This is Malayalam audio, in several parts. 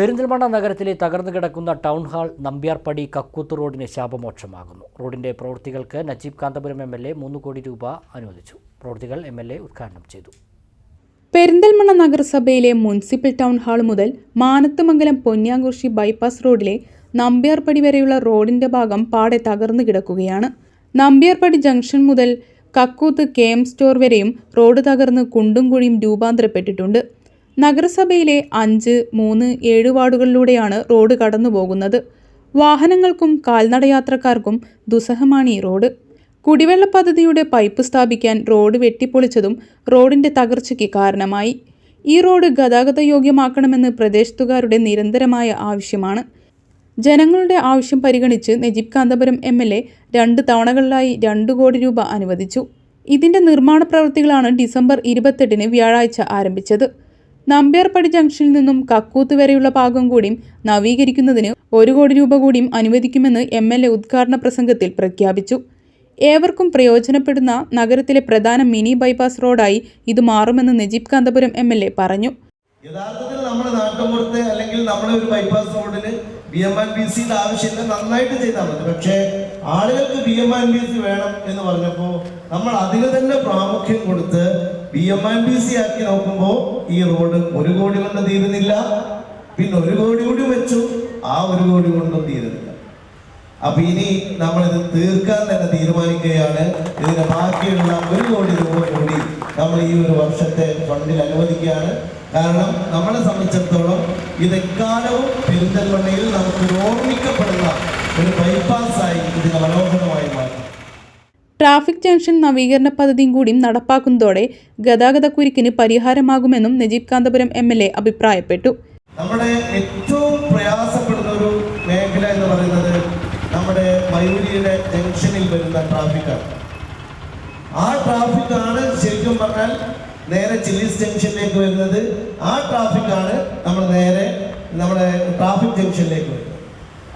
പെരിന്തൽമണ്ണ നഗരത്തിലെ തകർന്നു കിടക്കുന്ന ടൗൺ ഹാൾ നമ്പ്യാർപ്പടി കക്കൂത്ത് റോഡിന് ശാപമോക്ഷമാകുന്നു. റോഡിന്റെ പ്രവൃത്തികൾക്ക് Najeeb Kanthapuram M L A മൂന്ന് കോടി രൂപ അനുവദിച്ചു. പ്രവൃത്തികൾ എം എൽ എ ഉദ്ഘാടനം ചെയ്തു. പെരിന്തൽമണ്ണ നഗരസഭയിലെ മുനിസിപ്പൽ ടൗൺ ഹാൾ മുതൽ മാനത്തുമംഗലം പൊന്യാങ്കുറിശി ബൈപ്പാസ് റോഡിലെ നമ്പ്യാർപ്പടി വരെയുള്ള റോഡിന്റെ ഭാഗം പാടെ തകർന്നു കിടക്കുകയാണ്. നമ്പ്യാർപ്പടി ജംഗ്ഷൻ മുതൽ കക്കൂത്ത് കെ എം സ്റ്റോർ വരെയും റോഡ് തകർന്ന് കുണ്ടും കുഴിയും രൂപാന്തരപ്പെട്ടിട്ടുണ്ട്. നഗരസഭയിലെ അഞ്ച് മൂന്ന് ഏഴ് വാർഡുകളിലൂടെയാണ് റോഡ് കടന്നു പോകുന്നത് വാഹനങ്ങൾക്കും കാൽനടയാത്രക്കാർക്കും ദുസ്സഹമാണ് ഈ റോഡ്. കുടിവെള്ള പദ്ധതിയുടെ പൈപ്പ് സ്ഥാപിക്കാൻ റോഡ് വെട്ടിപ്പൊളിച്ചതും റോഡിന്റെ തകർച്ചയ്ക്ക് കാരണമായി. ഈ റോഡ് ഗതാഗത യോഗ്യമാക്കണമെന്ന് പ്രദേശത്തുകാരുടെ നിരന്തരമായ ആവശ്യമാണ്. ജനങ്ങളുടെ ആവശ്യം പരിഗണിച്ച് Najeeb Kanthapuram M L A രണ്ട് തവണകളിലായി രണ്ട് കോടി രൂപ അനുവദിച്ചു. ഇതിന്റെ നിർമ്മാണ പ്രവൃത്തികളാണ് ഡിസംബർ ഇരുപത്തെട്ടിന് വ്യാഴാഴ്ച ആരംഭിച്ചത്. നമ്പ്യാർപ്പടി ജംഗ്ഷനിൽ നിന്നും കക്കൂത്ത് വരെയുള്ള ഭാഗം കൂടിയും നവീകരിക്കുന്നതിന് ഒരു കോടി രൂപ കൂടിയും അനുവദിക്കുമെന്ന് എം എൽ എ ഉദ്ഘാടന പ്രസംഗത്തിൽ പ്രഖ്യാപിച്ചു. ഏവർക്കും പ്രയോജനപ്പെടുന്ന നഗരത്തിലെ പ്രധാന മിനി ബൈപ്പാസ് റോഡായി ഇത് മാറുമെന്ന് Najeeb Kanthapuram M L A പറഞ്ഞു. യഥാർത്ഥത്തിൽ നമ്മുടെ നാട്ടുമ്പുറത്ത് അല്ലെങ്കിൽ നമ്മുടെ ഒരു ബൈപ്പാസ് റോഡിന് ബി എം ആൻ ബി സിയുടെ ആവശ്യമില്ല നന്നായിട്ട് ചെയ്താൽ മതി. പക്ഷേ ആളുകൾക്ക് B M and B C വേണം എന്ന് പറഞ്ഞപ്പോൾ നമ്മൾ അതിന് തന്നെ പ്രാമുഖ്യം B M and B C ആക്കി നോക്കുമ്പോൾ ഈ റോഡ് ഒരു കോടി കൊണ്ട് തീരുന്നില്ല. പിന്നെ ഒരു കോടി കൂടി വെച്ചു. ആ ഒരു കോടി കൊണ്ടും തീരുന്നില്ല. അപ്പൊ ഇനി നമ്മൾ ഇത് തീർക്കാൻ തന്നെ തീരുമാനിക്കുകയാണ്. ഇതിന്റെ ബാക്കിയുള്ള ഒരു കോടി രൂപ കൂടി നമ്മൾ ഈ ഒരു വർഷത്തെ ഫണ്ടിൽ അനുവദിക്കുകയാണ്. കാരണം നമ്മളെ സംബന്ധിച്ചിടത്തോളം ഇത് എക്കാലവും പെരിന്തൽമണ്ണയിൽ നമുക്ക് ഓർമ്മിക്കപ്പെടുന്ന ഒരു ബൈപ്പാസ് ആയി ഇതിന് മാറ്റി ട്രാഫിക് ജംഗ്ഷൻ നവീകരണ പദ്ധതിയും കൂടി നടപ്പാക്കുന്നതോടെ ഗതാഗതക്കുരുക്കിന് പരിഹാരമാകുമെന്നും Najeeb Kanthapuram M L A അഭിപ്രായപ്പെട്ടു. നമ്മുടെ ഏറ്റവും പ്രയാസപ്പെടുന്ന ഒരു മേഖല എന്ന് പറയുന്നത് നമ്മുടെ മയൂരിയുടെ ജംഗ്ഷനിൽ വരുന്ന ട്രാഫിക്കാണ്. ആ ട്രാഫിക്കാണ് ശരിക്കും പറഞ്ഞാൽ നേരെ ചില്ലീസ് ജംഗ്ഷനിലേക്ക് വരുന്നത്. ആ ട്രാഫിക്കാണ് നമ്മൾ നേരെ നമ്മുടെ ട്രാഫിക് ജംഗ്ഷനിലേക്ക് വരുന്നത്.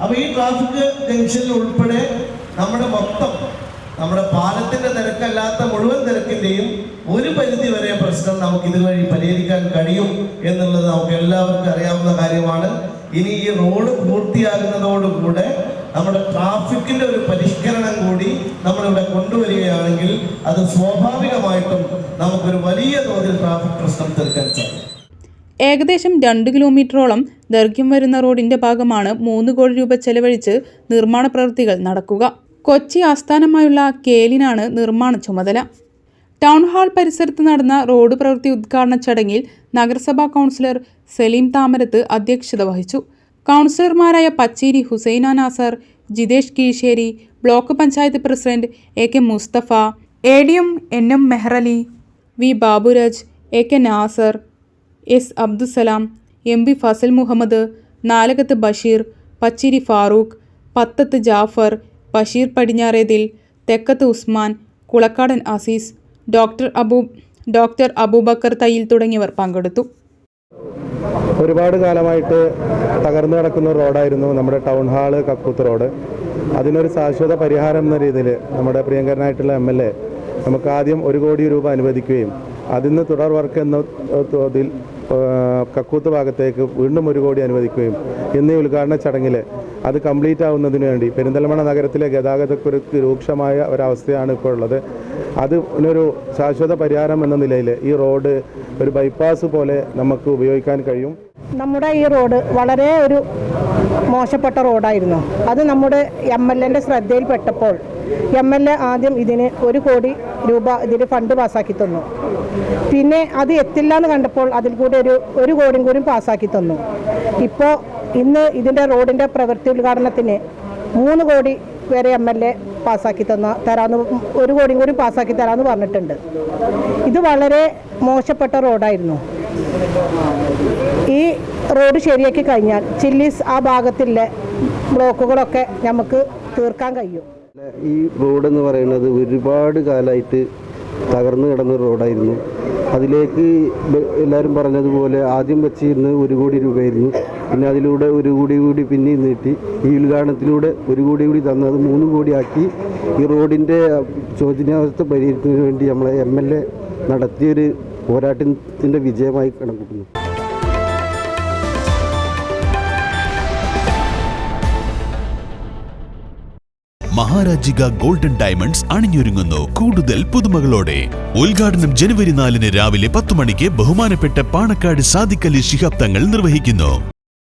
അപ്പോൾ ഈ ട്രാഫിക് ജംഗ്ഷനിൽ ഉൾപ്പെടെ നമ്മുടെ മൊത്തം നമ്മുടെ പാലത്തിന്റെ തിരക്കല്ലാത്ത മുഴുവൻ തിരക്കിന്റെയും ഒരു പരിധി വരെ പ്രശ്നം നമുക്ക് ഇതുവഴി പരിഹരിക്കാൻ കഴിയും എന്നുള്ളത് നമുക്ക് എല്ലാവർക്കും അറിയാവുന്ന കാര്യമാണ്. ഇനി ഈ റോഡ് പൂർത്തിയാകുന്നതോടുകൂടെ നമ്മുടെ ട്രാഫിക്കിന്റെ ഒരു പരിഷ്കരണം കൂടി നമ്മളിവിടെ കൊണ്ടുവരികയാണെങ്കിൽ അത് സ്വാഭാവികമായിട്ടും നമുക്കൊരു വലിയ തോതിൽ ട്രാഫിക് പ്രശ്നം തീർക്കാൻ സാധിക്കും. ഏകദേശം രണ്ട് കിലോമീറ്ററോളം ദൈർഘ്യം വരുന്ന റോഡിന്റെ ഭാഗമാണ് മൂന്ന് കോടി രൂപ ചെലവഴിച്ച് നിർമ്മാണ പ്രവൃത്തികൾ നടക്കുക. കൊച്ചി ആസ്ഥാനമായുള്ള കേലിനാണ് നിർമ്മാണ ചുമതല. ടൗൺ ഹാൾ പരിസരത്ത് നടന്ന റോഡ് പ്രവൃത്തി ഉദ്ഘാടന ചടങ്ങിൽ നഗരസഭാ കൗൺസിലർ സലീം താമരത്ത് അധ്യക്ഷത വഹിച്ചു. കൗൺസിലർമാരായ Pacheri Husaina Nasar Jithesh Keezhssery block panchayat president A K Musthafa A D M N M Mehrali V Baburaj A K Nasar S Abdussalam M P Fasal Muhammad Nalakath Basheer Pachiri Farooq Pathath Jafar Basheer Padinjarethil Thekkath Usman Kulakkadan Azeez doctor Abu doctor Abubakar Thayyil തുടങ്ങിയവർ പങ്കെടുത്തു. ഒരുപാട് കാലമായിട്ട് തകർന്നു കിടക്കുന്ന റോഡായിരുന്നു നമ്മുടെ ടൗൺ ഹാൾ കക്കൂത്ത് റോഡ്. അതിനൊരു ശാശ്വത പരിഹാരം എന്ന രീതിയിൽ നമ്മുടെ പ്രിയങ്കരനായിട്ടുള്ള എം എൽ എ നമുക്ക് ആദ്യം ഒരു കോടി രൂപ അനുവദിക്കുകയും അതിൽ നിന്ന് തുടർ വർക്ക് എന്ന തോതിൽ കക്കൂത്ത് ഭാഗത്തേക്ക് വീണ്ടും ഒരു കോടി അനുവദിക്കുകയും എന്നീ ഉദ്ഘാടന ചടങ്ങിൽ അത് കംപ്ലീറ്റ് ആവുന്നതിന് വേണ്ടി. പെരിന്തൽമണ്ണ നഗരത്തിലെ ഗതാഗതക്കുരുക്ക് രൂക്ഷമായ ഒരവസ്ഥയാണ് ഇപ്പോൾ ഉള്ളത്. അതിനൊരു ശാശ്വത പരിഹാരം എന്ന നിലയിൽ ഈ റോഡ് ഒരു ബൈപ്പാസ് പോലെ നമുക്ക് ഉപയോഗിക്കാൻ കഴിയും. നമ്മുടെ ഈ റോഡ് വളരെ ഒരു മോശപ്പെട്ട റോഡായിരുന്നു. അത് നമ്മുടെ എം എൽ എന്റെ ശ്രദ്ധയിൽപ്പെട്ടപ്പോൾ എം എൽ എ ആദ്യം ഇതിന് ഒരു കോടി രൂപ ഇതിന് ഫണ്ട് പാസ്സാക്കി തന്നു. പിന്നെ അത് എത്തില്ല എന്ന് കണ്ടപ്പോൾ അതിൽ കൂടി ഒരു ഒരു കോടിയും കൂടി പാസ്സാക്കി തന്നു. ഇപ്പോൾ ഇന്ന് ഇതിന്റെ റോഡിന്റെ പ്രവൃത്തി ഉദ്ഘാടനത്തിന് മൂന്ന് കോടി വരെ എം എൽ എ പാസ്സാക്കി തന്ന തരാമെന്ന് ഒരു കോടിയും കൂടി പാസ്സാക്കി തരാമെന്ന് പറഞ്ഞിട്ടുണ്ട്. ഇത് വളരെ മോശപ്പെട്ട റോഡായിരുന്നു. ഈ റോഡ് ശരിയാക്കി കഴിഞ്ഞാൽ ചില്ലീസ് ആ ഭാഗത്തിലെ ബ്ലോക്കുകളൊക്കെ നമുക്ക് തീർക്കാൻ കഴിയും. ഈ റോഡ് എന്ന് പറയുന്നത് ഒരുപാട് കാലമായിട്ട് തകർന്നു കിടന്ന റോഡായിരുന്നു. അതിലേക്ക് എല്ലാവരും പറഞ്ഞതുപോലെ ആദ്യം വെച്ചിരുന്ന് ഒരു കോടി രൂപയായിരുന്നു. പിന്നെ അതിലൂടെ ഒരു കോടി കൂടി പിന്നെയും നീട്ടി. ഈ ഉദ്ഘാടനത്തിലൂടെ ഒരു കോടി കൂടി തന്നത് മൂന്ന് കോടിയാക്കി ഈ റോഡിന്റെ ചോദ്യാവസ്ഥ പരിഹരിക്കുന്നതിന് വേണ്ടി നമ്മളെ എം എൽ എ നടത്തിയൊരു പോരാട്ടത്തിന്റെ വിജയമായി കണക്കൂട്ടുന്നു മഹാരാജിക ഗോൾഡൻ ഡയമണ്ട്സ് അണിഞ്ഞൊരുങ്ങുന്നു. കൂടുതൽ പുതുമകളോടെ. ഉദ്ഘാടനം ജനുവരി നാലിന് രാവിലെ പത്ത് മണിക്ക് ബഹുമാനപ്പെട്ട പാണക്കാട് സാദിക്കലി ശിഹാബ്ദങ്ങൾ ശിഹാബ് തങ്ങൾ നിർവഹിക്കുന്നു.